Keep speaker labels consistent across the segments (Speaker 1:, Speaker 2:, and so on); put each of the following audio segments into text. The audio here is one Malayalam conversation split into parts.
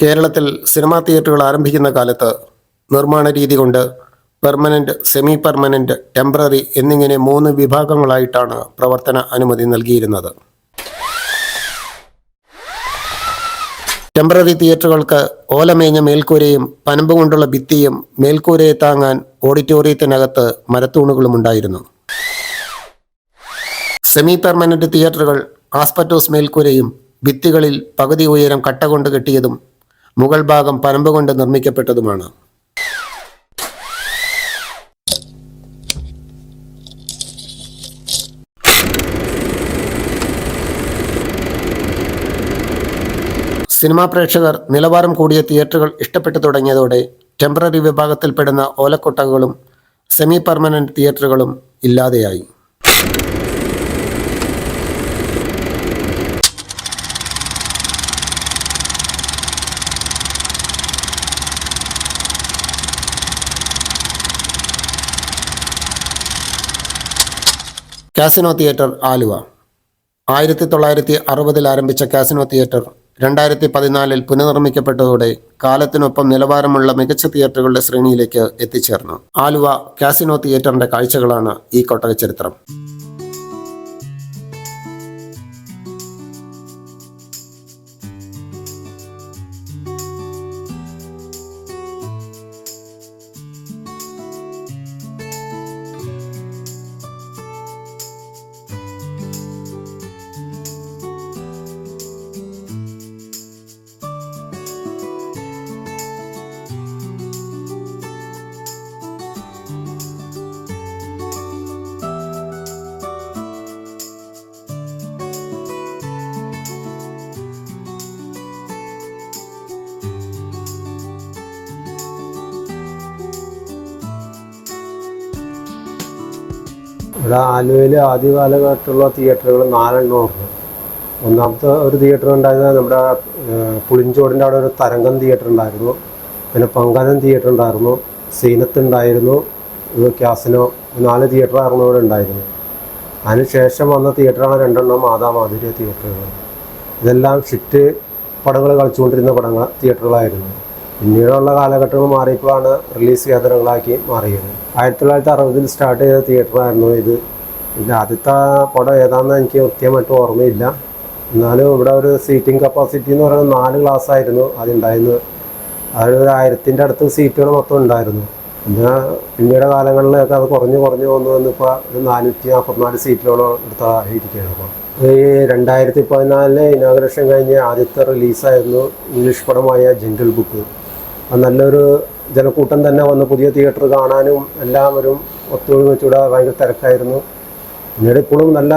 Speaker 1: കേരളത്തിൽ സിനിമാ തിയേറ്ററുകൾ ആരംഭിക്കുന്ന കാലത്ത് നിർമ്മാണ രീതി കൊണ്ട് പെർമനന്റ് സെമി പെർമനന്റ് ടെമ്പററി എന്നിങ്ങനെ മൂന്ന് വിഭാഗങ്ങളായിട്ടാണ് പ്രവർത്തന അനുമതി നൽകിയിരുന്നത്. ടെമ്പററി തിയേറ്ററുകൾക്ക് ഓലമേഞ്ഞ മേൽക്കൂരയും പനമ്പ് കൊണ്ടുള്ള ഭിത്തിയും മേൽക്കൂരയെ താങ്ങാൻ ഓഡിറ്റോറിയത്തിനകത്ത് മരത്തൂണുകളും ഉണ്ടായിരുന്നു. സെമി പെർമനന്റ് തിയേറ്ററുകൾ ആസ്പറ്റോസ് മേൽക്കൂരയും ഭിത്തികളിൽ പകുതി ഉയരം കട്ട കൊണ്ട് കെട്ടിയതും മുകൾ ഭാഗം പനമ്പ് കൊണ്ട് നിർമ്മിക്കപ്പെട്ടതുമാണ്. സിനിമാ പ്രേക്ഷകർ നിലവാരം കൂടിയ തിയേറ്ററുകൾ ഇഷ്ടപ്പെട്ടു തുടങ്ങിയതോടെ ടെമ്പററി വിഭാഗത്തിൽപ്പെടുന്ന ഓലക്കൊട്ടകളും സെമി പെർമനന്റ് തിയേറ്ററുകളും ഇല്ലാതെയായി. Casino theatre Aluva. ആയിരത്തി തൊള്ളായിരത്തി അറുപതിൽ ആരംഭിച്ച കാസിനോ തിയേറ്റർ രണ്ടായിരത്തി പതിനാലിൽ പുനർനിർമ്മിക്കപ്പെട്ടതോടെ കാലത്തിനൊപ്പം നിലവാരമുള്ള മികച്ച തിയേറ്ററുകളുടെ ശ്രേണിയിലേക്ക് എത്തിച്ചേർന്നു. ആലുവ കാസിനോ തിയേറ്ററിന്റെ കാഴ്ചകളാണ് ഈ കൊട്ടക ചരിത്രം
Speaker 2: ഇവിടെ ആലുവയിൽ ആദ്യ കാലഘട്ടമുള്ള തിയേറ്ററുകൾ നാലെണ്ണം ഉണ്ട്. ഒന്നാമത്തെ ഒരു തിയേറ്റർ ഉണ്ടായിരുന്നത് നമ്മുടെ പുളിഞ്ചോടിന്റെ അവിടെ ഒരു തരംഗം തിയേറ്റർ ഉണ്ടായിരുന്നു. പിന്നെ പങ്കനം തിയേറ്റർ ഉണ്ടായിരുന്നു. സീനത്ത് ഉണ്ടായിരുന്നു. ക്യാസിനോ നാല് തിയേറ്ററായിരുന്നു ഇവിടെ ഉണ്ടായിരുന്നത്. അതിനുശേഷം വന്ന തിയേറ്ററാണ് രണ്ടെണ്ണം മാതാമാധുര്യ തിയേറ്ററുകൾ. ഇതെല്ലാം ഷിറ്റ് പടങ്ങൾ കളിച്ചുകൊണ്ടിരുന്ന പടങ്ങൾ തിയേറ്ററുകളായിരുന്നു. പിന്നീടുള്ള കാലഘട്ടങ്ങൾ മാറിയപ്പോഴാണ് റിലീസ് കേന്ദ്രങ്ങളാക്കി മാറിയത്. ആയിരത്തി തൊള്ളായിരത്തി അറുപതിൽ സ്റ്റാർട്ട് ചെയ്ത തിയേറ്ററായിരുന്നു ഇത്. ഇതിന്റെ ആദ്യത്തെ പടം ഏതാണെന്ന് എനിക്ക് കൃത്യമായിട്ട് ഓർമ്മയില്ല. എന്നാലും ഇവിടെ ഒരു സീറ്റിംഗ് കപ്പാസിറ്റി എന്ന് പറയുന്നത് നാല് ക്ലാസ് ആയിരുന്നു അതുണ്ടായിരുന്നത് അതിൽ ഒരു ആയിരത്തിന്റെ അടുത്ത് സീറ്റുകൾ മൊത്തം ഉണ്ടായിരുന്നു. പിന്നെ പിന്നീട് കാലങ്ങളിലൊക്കെ അത് കുറഞ്ഞ് കുറഞ്ഞ് വന്നു വന്നിപ്പോൾ ഒരു നാനൂറ്റി നാൽപ്പത്തിനാല് സീറ്റുകളോളം എടുത്തായിരിക്കുകയാണ് അപ്പോൾ ഈ രണ്ടായിരത്തി പതിനാലിലെ ഇനോഗ്രേഷൻ കഴിഞ്ഞ് ആദ്യത്തെ റിലീസായിരുന്നു ഇംഗ്ലീഷ് പടമായ ജംഗിൾ ബുക്ക് നല്ലൊരു ജനക്കൂട്ടം തന്നെ വന്ന് പുതിയ തിയേറ്റർ കാണാനും എല്ലാവരും ഒത്തൊരുമിച്ചൂടെ ഭയങ്കര തിരക്കായിരുന്നു. പിന്നീട് ഇപ്പോഴും നല്ല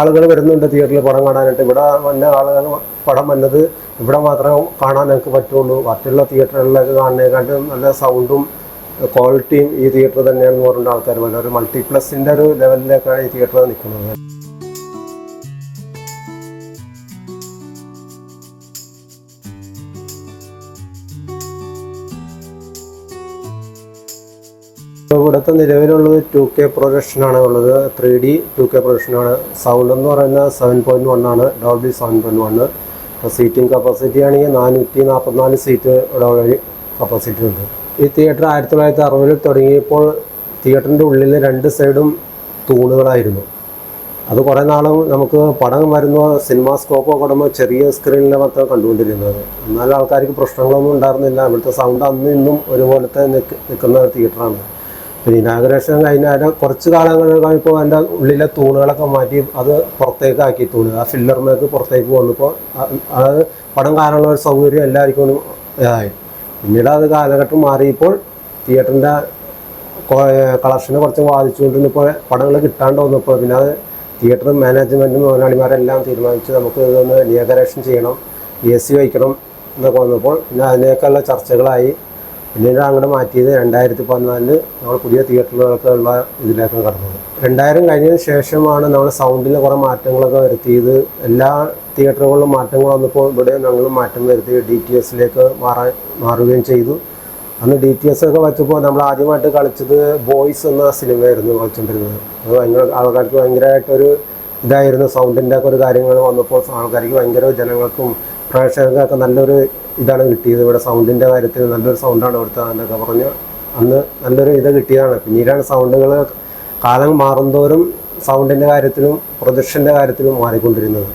Speaker 2: ആളുകൾ വരുന്നുണ്ട് തിയേറ്ററിൽ പടം കാണാനായിട്ട്. ഇവിടെ വന്ന ആളുകൾ പടം വന്നത് ഇവിടെ മാത്രമേ കാണാൻ ഞങ്ങൾക്ക് പറ്റുള്ളൂ. മറ്റുള്ള തിയേറ്ററുകളിലൊക്കെ കാണുന്നതിനെക്കാട്ടും നല്ല സൗണ്ടും ക്വാളിറ്റിയും ഈ തിയേറ്റർ തന്നെയാണെന്ന് പറഞ്ഞിട്ട് ആൾക്കാർ ഒരു മൾട്ടിപ്ലസിന്റെ ഒരു ലെവലിലേക്കാണ് ഈ തിയേറ്റർ നിൽക്കുന്നത്. ഇവിടുത്തെ നിലവിലുള്ളത് ടു കെ പ്രൊജക്ഷനാണ് ഉള്ളത്. ത്രീ ഡി ടു കെ പ്രൊജക്ഷനാണ് സൗണ്ട് എന്ന് പറയുന്നത് സെവൻ പോയിന്റ് വൺ ആണ്. ഡോൾബി സെവൻ പോയിന്റ് വൺ ഇപ്പോൾ സീറ്റിംഗ് കപ്പാസിറ്റി ആണെങ്കിൽ നാനൂറ്റി നാൽപ്പത്തിനാല് സീറ്റ് ഇവിടെ വഴി കപ്പാസിറ്റി ഉണ്ട്. ഈ തിയേറ്റർ ആയിരത്തി തൊള്ളായിരത്തി അറുപതിൽ തുടങ്ങിയപ്പോൾ തിയേറ്ററിന്റെ ഉള്ളിൽ രണ്ട് സൈഡും തൂണുകളായിരുന്നു. അത് കുറേ നാളും നമുക്ക് പടം വരുന്ന സിനിമാ സ്കോപ്പൊക്കെ കൊടുമ്പോൾ ചെറിയ സ്ക്രീനിൽ മാത്രം കണ്ടുകൊണ്ടിരുന്നത്. എന്നാലും ആൾക്കാർക്ക് പ്രശ്നങ്ങളൊന്നും ഉണ്ടായിരുന്നില്ല. ഇവിടുത്തെ സൗണ്ട് അന്നും ഇന്നും ഒരുപോലത്തെ നിൽക്ക് നിൽക്കുന്ന തിയേറ്ററാണ് പിന്നെ ഇനാഗ്രേഷൻ കഴിഞ്ഞാൽ കുറച്ച് കാലങ്ങൾ കഴിഞ്ഞപ്പോൾ എന്റെ ഉള്ളിലെ തൂണുകളൊക്കെ മാറ്റി അത് പുറത്തേക്ക് ആക്കി തൂണ്. ആ ഫില്ലറിലേക്ക് പുറത്തേക്ക് വന്നപ്പോൾ അത് പടം കാണാനുള്ള ഒരു സൗകര്യം എല്ലാവർക്കും ഇതായി പിന്നീട് അത് കാലഘട്ടം മാറിയപ്പോൾ തിയേറ്ററിന്റെ കളക്ഷനെ കുറച്ച് ബാധിച്ചുകൊണ്ടിരുന്നപ്പോൾ പടങ്ങൾ കിട്ടാണ്ട് വന്നപ്പോൾ പിന്നെ അത് തിയേറ്റർ മാനേജ്മെന്റും മുതലാളിമാരെല്ലാം തീരുമാനിച്ച് നമുക്ക് ഇതൊന്ന് നിയകരേഷൻ ചെയ്യണം എ സി വയ്ക്കണം എന്നൊക്കെ വന്നപ്പോൾ പിന്നെ അതിനേക്കുള്ള ചർച്ചകളായി. പിന്നീട് അങ്ങോട്ട് മാറ്റിയത് രണ്ടായിരത്തി പതിനാലിൽ നമ്മൾ പുതിയ തിയേറ്ററുകളൊക്കെ ഉള്ള ഇതിലേക്ക് കടന്നത്. രണ്ടായിരം കഴിഞ്ഞതിന് ശേഷമാണ് നമ്മൾ സൗണ്ടിൽ കുറേ മാറ്റങ്ങളൊക്കെ വരുത്തിയത്. എല്ലാ തിയേറ്ററുകളിലും മാറ്റങ്ങൾ വന്നപ്പോൾ ഇവിടെ ഞങ്ങൾ മാറ്റം വരുത്തി ഡി ടി എസിലേക്ക് മാറാൻ മാറുകയും ചെയ്തു. അന്ന് ഡി ടി എസ് ഒക്കെ വെച്ചപ്പോൾ നമ്മൾ ആദ്യമായിട്ട് കളിച്ചത് ബോയ്സ് എന്ന സിനിമയായിരുന്നു കളിച്ചുകൊണ്ടിരുന്നത് അത് ഭയങ്കര ആൾക്കാർക്ക് ഭയങ്കരമായിട്ടൊരു ഇതായിരുന്നു. സൗണ്ടിന്റെ ഒക്കെ ഒരു കാര്യങ്ങൾ വന്നപ്പോൾ ആൾക്കാർക്ക് ഭയങ്കര ജനങ്ങൾക്കും പ്രേക്ഷകർക്കൊക്കെ നല്ലൊരു ഇതാണ് കിട്ടിയത്. ഇവിടെ സൗണ്ടിന്റെ കാര്യത്തിൽ നല്ലൊരു സൗണ്ടാണ് ഇവിടുത്തെ എന്നൊക്കെ പറഞ്ഞ് അന്ന് നല്ലൊരു ഇത് കിട്ടിയതാണ്. പിന്നീടാണ് സൗണ്ടുകൾ കാലം മാറുന്തോറും സൗണ്ടിന്റെ കാര്യത്തിലും പ്രൊജക്ഷന്റെ കാര്യത്തിലും മാറിക്കൊണ്ടിരുന്നത്.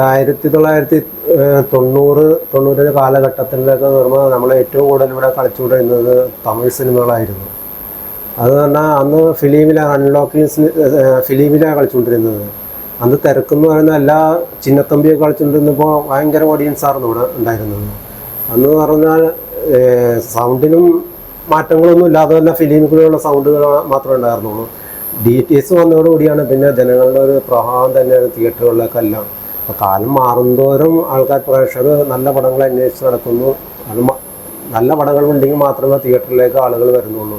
Speaker 2: ആയിരത്തി തൊള്ളായിരത്തി തൊണ്ണൂറ് തൊണ്ണൂറ് കാലഘട്ടത്തിലൊക്കെ പറയുമ്പോൾ നമ്മൾ ഏറ്റവും കൂടുതൽ ഇവിടെ കളിച്ചുകൊണ്ടിരുന്നത് തമിഴ് സിനിമകളായിരുന്നു. അത് പറഞ്ഞാൽ അന്ന് ഫിലിമിലാണ് അൺലോക്കിംഗ് ഫിലിമിലാണ് കളിച്ചുകൊണ്ടിരുന്നത്. അന്ന് തിരക്കെന്ന് പറയുന്ന എല്ലാ ചിന്നത്തമ്പിയൊക്കെ കളിച്ചുകൊണ്ടിരുന്നപ്പോൾ ഭയങ്കര ഓഡിയൻസ് ആയിരുന്നു ഇവിടെ ഉണ്ടായിരുന്നത്. അന്ന് പറഞ്ഞാൽ സൗണ്ടിനും മാറ്റങ്ങളൊന്നും ഇല്ലാതെ തന്നെ ഫിലിമുകളിലുള്ള സൗണ്ടുകൾ മാത്രമേ ഉണ്ടായിരുന്നുള്ളൂ. ഡി ടി എസ് വന്നതോടുകൂടിയാണ് പിന്നെ ജനങ്ങളുടെ ഒരു പ്രഭാവം തന്നെയാണ് തിയേറ്ററുകളിലൊക്കെ എല്ലാം. അപ്പോൾ കാലം മാറുന്തോറും ആൾക്കാർ പ്രേക്ഷകർ നല്ല പടങ്ങൾ അന്വേഷിച്ച് നടക്കുന്നു. അത് നല്ല പടങ്ങൾ ഉണ്ടെങ്കിൽ മാത്രമേ തിയേറ്ററിലേക്ക് ആളുകൾ വരുന്നുള്ളൂ.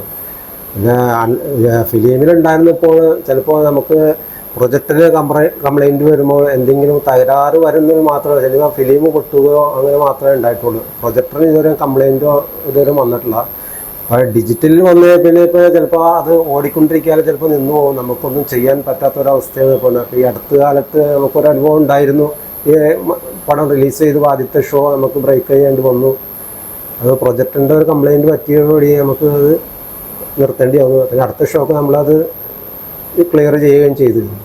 Speaker 2: പിന്നെ ഫിലിമിലുണ്ടായിരുന്നപ്പോൾ ചിലപ്പോൾ നമുക്ക് പ്രൊജക്റ്റിന് കംപ്ലൈ കംപ്ലൈന്റ് വരുമ്പോൾ എന്തെങ്കിലും തകരാറ് വരുന്നത് മാത്രമേ ചിലപ്പോൾ ഫിലിം പൊട്ടുകയോ അങ്ങനെ മാത്രമേ ഉണ്ടായിട്ടുള്ളൂ. പ്രൊജക്ടറിന് ഇതുവരെ കംപ്ലൈന്റോ ഇതുവരെ വന്നിട്ടില്ല. അപ്പോൾ ഡിജിറ്റലിൽ വന്ന് പിന്നെ ഇപ്പോൾ ചിലപ്പോൾ അത് ഓടിക്കൊണ്ടിരിക്കാതെ ചിലപ്പോൾ നിന്നു പോകും. നമുക്കൊന്നും ചെയ്യാൻ പറ്റാത്ത ഒരവസ്ഥയാണ് ഇപ്പോൾ അപ്പോൾ ഈ അടുത്ത കാലത്ത് നമുക്കൊരു അനുഭവം ഉണ്ടായിരുന്നു. ഈ പടം റിലീസ് ചെയ്ത് ആദ്യത്തെ ഷോ നമുക്ക് ബ്രേക്ക് ചെയ്യേണ്ടി വന്നു. അത് പ്രൊജക്ടിന്റെ ഒരു കംപ്ലൈന്റ് പറ്റിയതോടുകൂടി നമുക്ക് അത് നിർത്തേണ്ടി വന്നു. പിന്നെ അടുത്ത ഷോക്ക് നമ്മളത് ക്ലിയർ ചെയ്യുകയും ചെയ്തിരുന്നു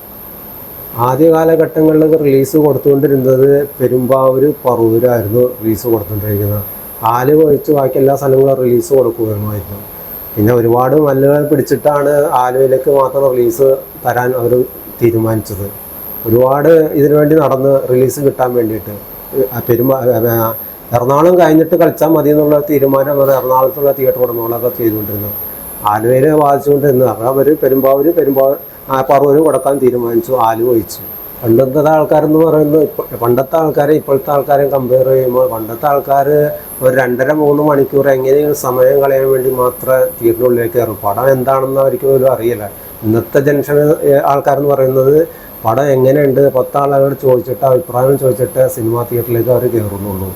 Speaker 2: ആദ്യ കാലഘട്ടങ്ങളിൽ റിലീസ് കൊടുത്തുകൊണ്ടിരുന്നത് പെരുമ്പാവൂർ പറവൂരായിരുന്നു റിലീസ് കൊടുത്തുകൊണ്ടിരിക്കുന്നത്. ആലുവ ഒഴിച്ച് ബാക്കി എല്ലാ സ്ഥലങ്ങളും റിലീസ് കൊടുക്കുമായിരുന്നു പിന്നെ ഒരുപാട് മല്ലുകൾ പിടിച്ചിട്ടാണ് ആലുവയിലേക്ക് മാത്രം റിലീസ് തരാൻ അവർ തീരുമാനിച്ചത്. ഒരുപാട് ഇതിനു വേണ്ടി നടന്ന് റിലീസ് കിട്ടാൻ വേണ്ടിയിട്ട്. പെരുമാ എറണാകുളം കഴിഞ്ഞിട്ട് കളിച്ചാൽ മതി എന്നുള്ള തീരുമാനം അവർ എറണാകുളത്തുള്ള തിയേറ്റർ ഉടമകളൊക്കെ ചെയ്തുകൊണ്ടിരുന്നത് ആലുവയിലെ ബാധിച്ചുകൊണ്ടിരുന്നത് അപ്പോൾ അവർ പെരുമ്പാവൂർ പെരുമ്പാവൂർ പറവൂർ കൊടുക്കാൻ തീരുമാനിച്ചു ആലുവ ഒഴിച്ചു. പണ്ടത്തെ ആൾക്കാരെന്ന് പറയുന്നത് പണ്ടത്തെ ആൾക്കാരെ ഇപ്പോഴത്തെ ആൾക്കാരെ കമ്പയർ ചെയ്യുമ്പോൾ പണ്ടത്തെ ആൾക്കാർ ഒരു രണ്ടര മൂന്ന് മണിക്കൂർ എങ്ങനെയും സമയം കളയാൻ വേണ്ടി മാത്രമേ തിയേറ്ററിനുള്ളിലേക്ക് കയറും. പടം എന്താണെന്ന് അവർക്ക് പോലും അറിയില്ല. ഇന്നത്തെ ജംഗ്ഷൻ ആൾക്കാരെന്ന് പറയുന്നത് പടം എങ്ങനെയുണ്ട്? പത്താളുകളോട് ചോദിച്ചിട്ട് അഭിപ്രായം ചോദിച്ചിട്ട് സിനിമാ തിയേറ്ററിലേക്ക് അവർ കയറുന്നുള്ളൂ.